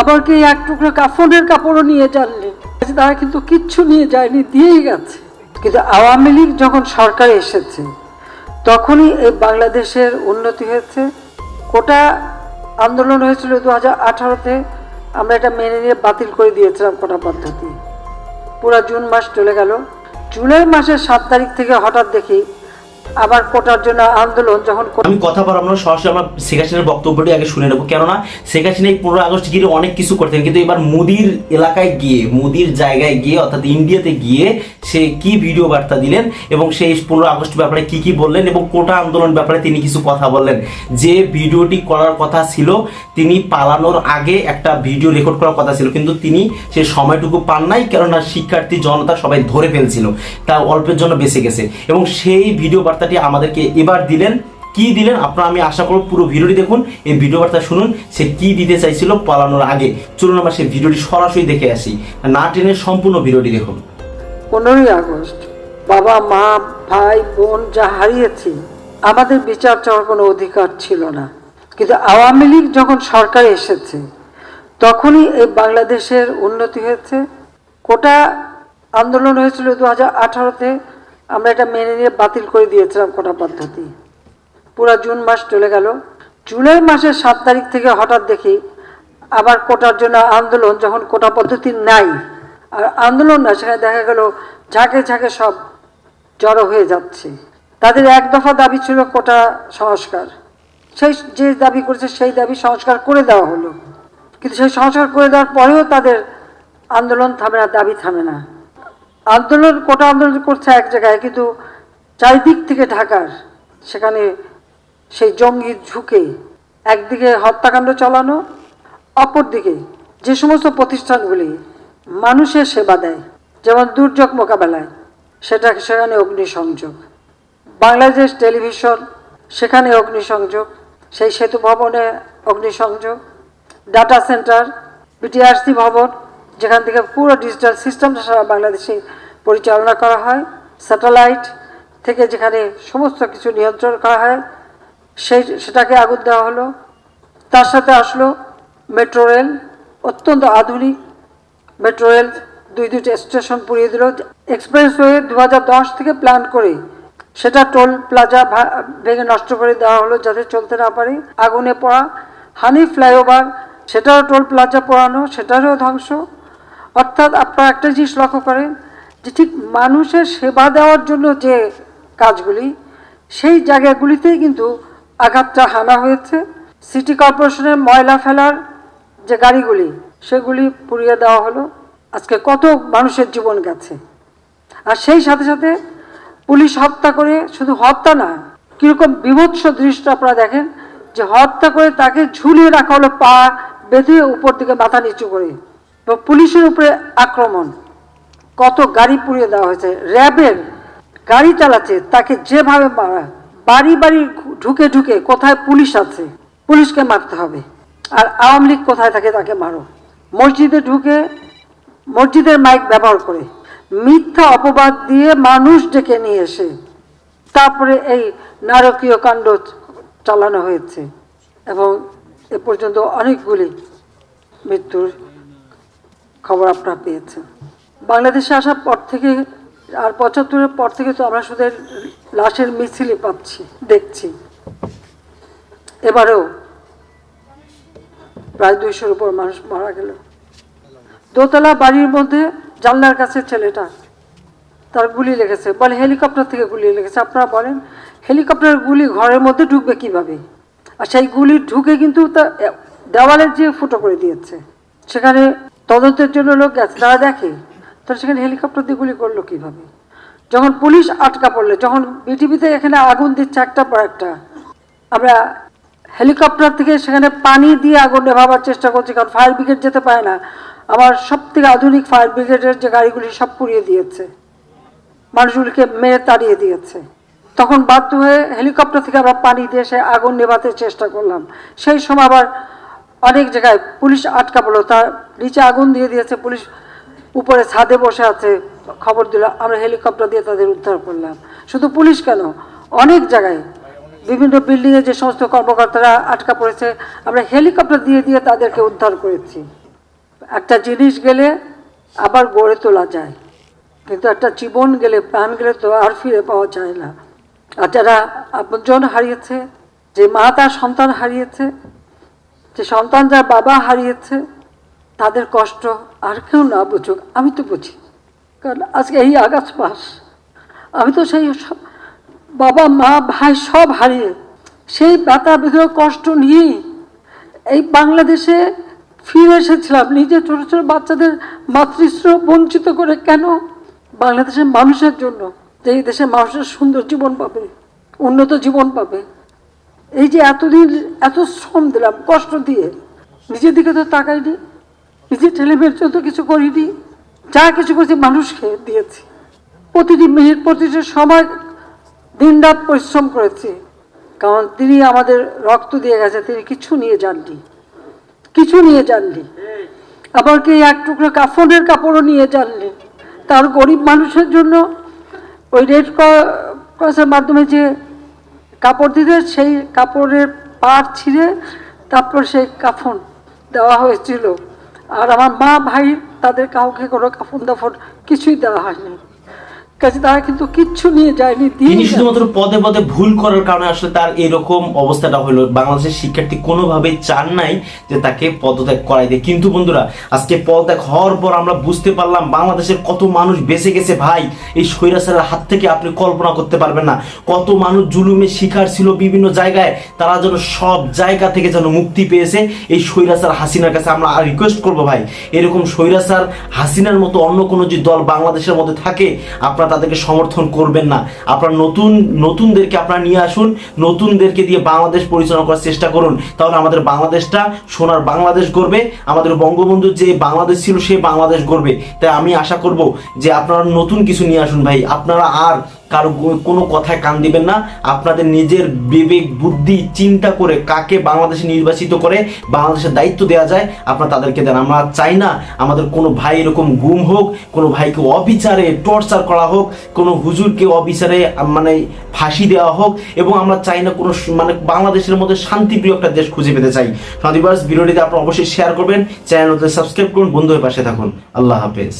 এমনকি এক টুকরো কাফনের কাপড়ও নিয়ে যাননি তারা কিন্তু কিচ্ছু নিয়ে যায়নি, দিয়েই গেছে। কিন্তু আওয়ামী লীগ যখন সরকারে এসেছে, তখনই এই বাংলাদেশের উন্নতি হয়েছে। কোটা আন্দোলন হয়েছিল দু হাজার আঠারোতে, আমরা এটা মেনে নিয়ে বাতিল করে দিয়েছিলাম কোটা পদ্ধতি। পুরো জুন মাস চলে গেল। জুলাই মাসের সাত তারিখ থেকে হঠাৎ দেখি আবার কোটার জন্য আন্দোলন যখন আমি কথা বলার আমরা সরাসরি আমরা শেখ হাসিনার বক্তব্যটি আগে শুনে নেব। কেননা শেখ হাসিনা এই পনেরো আগস্ট গিয়ে অনেক কিছু করতেন কিন্তু এবার মোদির এলাকায় গিয়ে, মোদির জায়গায় গিয়ে, অর্থাৎ ইন্ডিয়াতে গিয়ে সে কি ভিডিও বার্তা দিলেন এবং সেই পনেরো আগস্ট ব্যাপারে কি কি বললেন এবং কোটা আন্দোলন ব্যাপারে তিনি কিছু কথা বললেন? যে ভিডিওটি করার কথা ছিল, তিনি পালানোর আগে একটা ভিডিও রেকর্ড করার কথা ছিল। কিন্তু তিনি সে সময়টুকু পান নাই, কেননা শিক্ষার্থী জনতা সবাই ধরে ফেলছিল। তা অল্পের জন্য বেঁচে গেছে। এবং সেই ভিডিও বার্তাটি আমাদেরকে এবার দিলেন। কি দিলেন? আপনারা আমি আশা করব পুরো ভিডিওটি দেখুন। এই ভিডিও বার্তা শুনুন, সে কি দিতে চাইছিল পালানোর আগে। চলুন আমরা সেই ভিডিওটি সরাসরি দেখে আসি। না টেনে সম্পূর্ণ ভিডিওটি দেখুন। পনেরোই আগস্ট, বাবা, মা, ভাই, বোন যা হারিয়েছি, আমাদের বিচার চাওয়ার কোনো অধিকার ছিল না। কিন্তু আওয়ামী লীগ যখন সরকারে এসেছে, তখনই এই বাংলাদেশের উন্নতি হয়েছে। কোটা আন্দোলন হয়েছিল দু হাজার আঠারোতে। আমরা এটা মেনে নিয়ে বাতিল করে দিয়েছিলাম কোটা পদ্ধতি। পুরো জুন মাস চলে গেল। জুলাই মাসের সাত তারিখ থেকে হঠাৎ দেখি আবার কোটার জন্য আন্দোলন যখন কোটা পদ্ধতি নাই, আর আন্দোলন না সেখানে দেখা গেল ঝাঁকে ঝাঁকে সব জড়ো হয়ে যাচ্ছে। তাদের এক দফা দাবি ছিল কোটা সংস্কার। সেই যে দাবি করেছে সেই দাবি সংস্কার করে দেওয়া হলো। কিন্তু সেই সংস্কার করে দেওয়ার পরেও তাদের আন্দোলন থামে না, দাবি থামে না। আন্দোলন, কোটা আন্দোলন করছে এক জায়গায়, কিন্তু চারিদিক থেকে ঢাকার, সেখানে সেই জঙ্গি ঝুঁকে একদিকে হত্যাকাণ্ড চালানো, অপরদিকে যে সমস্ত প্রতিষ্ঠানগুলি মানুষের সেবা দেয়, যেমন দুর্যোগ মোকাবেলায়, সেটা সেখানে অগ্নিসংযোগ। বাংলাদেশ টেলিভিশন, সেখানে অগ্নিসংযোগ, সেই সেতু ভবনে অগ্নিসংযোগ, ডাটা সেন্টার, বিটিআরসি ভবন যেখান থেকে পুরো ডিজিটাল সিস্টেমটা সারা বাংলাদেশে পরিচালনা করা হয় স্যাটেলাইট থেকে যেখানে সমস্ত কিছু নিয়ন্ত্রণ করা হয়, সেই, সেটাকে আগুন দেওয়া হলো। তার সাথে আসলো মেট্রো রেল অত্যন্ত আধুনিক মেট্রো রেল দুই দুইটা স্টেশন পুড়িয়ে দিল। এক্সপ্রেসওয়ে দু থেকে প্ল্যান করে সেটা টোল প্লাজা ভেঙে নষ্ট করে দেওয়া হলো যাতে চলতে না পারে। আগুনে পড়া হানি ফ্লাইওভার সেটারও টোল প্লাজা পোড়ানো, সেটারও ধ্বংস। অর্থাৎ আপনারা একটা জিনিস লক্ষ্য করেন যে ঠিক মানুষের সেবা দেওয়ার জন্য যে কাজগুলি, সেই জায়গাগুলিতেই কিন্তু আঘাতটা হানা হয়েছে। সিটি কর্পোরেশনের ময়লা ফেলার যে গাড়িগুলি, সেগুলি পুড়িয়ে দেওয়া হলো। আজকে কত মানুষের জীবন গেছে। আর সেই সাথে সাথে পুলিশ হত্যা করে শুধু হত্যা না, কীরকম বিভৎস দৃশ্য আপনারা দেখেন যে হত্যা করে তাকে ঝুলিয়ে রাখা হলো পা বেঁধে উপর দিকে মাথা নিচু করে। পুলিশের উপরে আক্রমণ। কত গাড়ি পুড়িয়ে দেওয়া হয়েছে। র্যাবের গাড়ি চালাচ্ছে, তাকে যেভাবে মারা, বাড়ি বাড়ি ঢুকে ঢুকে কোথায় পুলিশ আছে, পুলিশকে মারতে হবে। আর আওয়ামী লীগ কোথায় থাকে তাকে মারো। মসজিদে ঢুকে মসজিদের মাইক ব্যবহার করে, মিথ্যা অপবাদ দিয়ে মানুষ ডেকে নিয়ে এসে, তারপরে এই নারকীয় কাণ্ড চালানো হয়েছে। এবং এ পর্যন্ত অনেকগুলি মৃত্যুর খবর আপনারা পেয়েছেন। বাংলাদেশে আসার পর থেকে আর পঁচাত্তরের পর থেকে তো আমরা শুধু লাশের মিছিলই পাচ্ছি, দেখছি। এবারেও প্রায় দুইশোর উপর মানুষ মারা গেল। দোতলা বাড়ির মধ্যে জানলার কাছে ছেলেটা তার গুলি লেগেছে। বলে, হেলিকপ্টার থেকে গুলি লেগেছে। আপনারা বলেন, হেলিকপ্টারের গুলি ঘরের মধ্যে ঢুকবে কীভাবে? আর সেই গুলি ঢুকে কিন্তু তা দেওয়ালের যে ফুটো করে দিয়েছে, সেখানে তদন্তের জন্য লোক গেছে, তারা দেখে। তাহলে সেখানে হেলিকপ্টার দিয়ে গুলি করল কীভাবে? যখন পুলিশ আটকা পড়ল, যখন বিটিভিতে এখানে আগুন দিচ্ছে একটা পর একটা, আমরা হেলিকপ্টার থেকে সেখানে পানি দিয়ে আগুন নেভাবার চেষ্টা করছি, কারণ ফায়ার ব্রিগেড যেতে পারে না। আমার সব থেকে আধুনিক ফায়ার ব্রিগেডের যে গাড়িগুলি সব পুড়িয়ে দিয়েছে, মানুষগুলিকে মেরে তাড়িয়ে দিয়েছে। তখন বাধ্য হয়ে হেলিকপ্টার থেকে আবার পানি দিয়ে সে আগুন নেভাতে চেষ্টা করলাম। সেই সময় আবার অনেক জায়গায় পুলিশ আটকা পড়ল তার নিচে আগুন দিয়ে দিয়েছে, পুলিশ উপরে ছাদে বসে আছে, খবর দিল, আমরা হেলিকপ্টার দিয়ে তাদের উদ্ধার করলাম। শুধু পুলিশ কেন? অনেক জায়গায়, বিভিন্ন বিল্ডিংয়ে যে সমস্ত কর্মকর্তারা আটকা পড়েছে, আমরা হেলিকপ্টার দিয়ে দিয়ে তাদেরকে উদ্ধার করেছি। একটা জিনিস গেলে আবার গড়ে তোলা যায়, কিন্তু একটা জীবন গেলে, প্রাণ গেলে তো আর ফিরে পাওয়া যায় না। আর যারা আপনজন হারিয়েছে, যে মা তার সন্তান হারিয়েছে যে সন্তান যার বাবা হারিয়েছে, তাদের কষ্ট আর কেউ না বুঝুক, আমি তো বুঝি। কারণ আজকে এই আগাছ মাস, আমি তো সেই বাবা, মা, ভাই সব হারিয়ে, সেই ব্যথা বেদনা কষ্ট নিয়েই এই বাংলাদেশে ফিরে এসেছিলাম। নিজে ছোট ছোট বাচ্চাদের মাতৃস্নেহ বঞ্চিত করে কেন বাংলাদেশের মানুষের জন্য, যে এই দেশের মানুষের সুন্দর জীবন পাবে, উন্নত জীবন পাবে এই যে এতদিন এত শ্রম দিলাম, কষ্ট দিয়ে, নিজের দিকে তো তাকাইনি নিজের ছেলে মেয়ের জন্য কিছু করিনি, যা কিছু করেছি মানুষকে দিয়েছি। প্রতিটি মিনিট, প্রতিটি সময় দিন রাত পরিশ্রম করেছি, কারণ তিনি আমাদের রক্ত দিয়ে গেছে, তিনি কিছু নিয়ে যাননি, কিছু নিয়ে যাননি। আবার কি এক টুকরো কাফনের কাপড়ও নিয়ে যাননি। তার গরিব মানুষের জন্য ওই রেড ক্রসের মাধ্যমে যে কাপড় দিতে, সেই কাপড়ের পাট ছিঁড়ে তারপর সেই কাফন দেওয়া হয়েছিল। আর আমার মা ভাই তাদের কাউকে কোনো কাফন দাফন কিছুই দেওয়া হয়নি। তারা কিন্তু কিচ্ছু নিয়ে যায়নি তিনি শুধুমাত্র পদে পদে ভুল করার কারণে আসলে তার এরকম অবস্থাটা হলো বাংলাদেশের শিক্ষার্থী কোনোভাবেই চান নাই যে তাকে পদত্যাগ করাই দেয় কিন্তু বন্ধুরা আজকে পদত্যাগ হওয়ার পর আমরা বুঝতে পারলাম বাংলাদেশের কত মানুষ বেঁচে গেছে ভাই। এই স্বৈরাচারের হাত থেকে আপনি কল্পনা করতে পারবেন না। কত মানুষ জুলুমের শিকার ছিল বিভিন্ন জায়গায়। তারা যেন সব জায়গা থেকে যেন মুক্তি পেয়েছে। এই স্বৈরাচার হাসিনার কাছে আমরা রিকোয়েস্ট করব ভাই। এরকম স্বৈরাচার হাসিনার মতো অন্য কোনো যে দল বাংলাদেশের মধ্যে থাকে আপনারা তাদেরকে সমর্থন করবেন না। আপনারা নতুন, নতুনদেরকে আপনারা নিয়ে আসুন, নতুনদেরকে দিয়ে বাংলাদেশ পরিচালনা করার চেষ্টা করুন। তাহলে আমাদের বাংলাদেশটা, সোনার বাংলাদেশ গড়বে, আমাদের বঙ্গবন্ধু যে বাংলাদেশ ছিল সেই বাংলাদেশ গড়বে। তাই আমি আশা করব যে আপনারা নতুন কিছু নিয়ে আসুন ভাই। আপনারা আর কারও কোনো কথায় কান দিবেন না। আপনাদের নিজের বিবেক, বুদ্ধি, চিন্তা করে কাকে বাংলাদেশে নির্বাচিত করে, বাংলাদেশের দায়িত্ব দেওয়া যায়, আপনারা তাদেরকে দেন। আমরা চাই না আমাদের কোনো ভাই এরকম গুম হোক, কোনো ভাইকে অবিচারে টর্চার করা হোক, কোনো হুজুরকে অবিচারে মানে ফাঁসি দেওয়া হোক, এবং আমরা চাই না কোনো মানে বাংলাদেশের মধ্যে শান্তিপ্রিয় একটা দেশ খুঁজে পেতে চাই। সদিবাস ভিডিওটিতে আপনারা অবশ্যই শেয়ার করবেন চ্যানেলতে সাবস্ক্রাইব করুন বন্ধু হয়ে পাশে থাকুন। আল্লাহ হাফেজ।